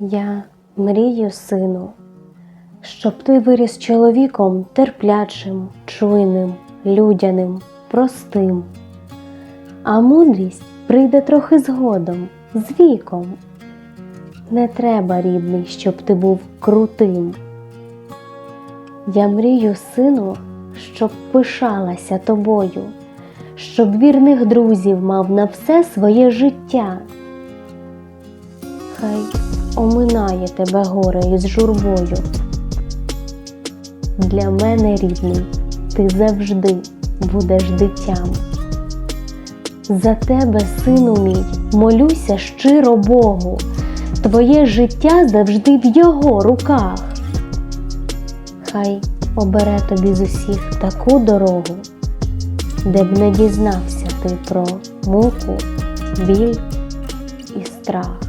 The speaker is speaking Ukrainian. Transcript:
Я мрію, сину, щоб ти виріс чоловіком терплячим, чуйним, людяним, простим. А мудрість прийде трохи згодом, з віком. Не треба, рідний, щоб ти був крутим. Я мрію, сину, щоб пишалася тобою, щоб вірних друзів мав на все своє життя. Хай оминає тебе горе із журбою. Для мене, рідний, ти завжди будеш дитям. За тебе, сину мій, молюся щиро Богу, твоє життя завжди в його руках. Хай обере тобі з усіх таку дорогу, де б не дізнався ти про муку, біль і страх.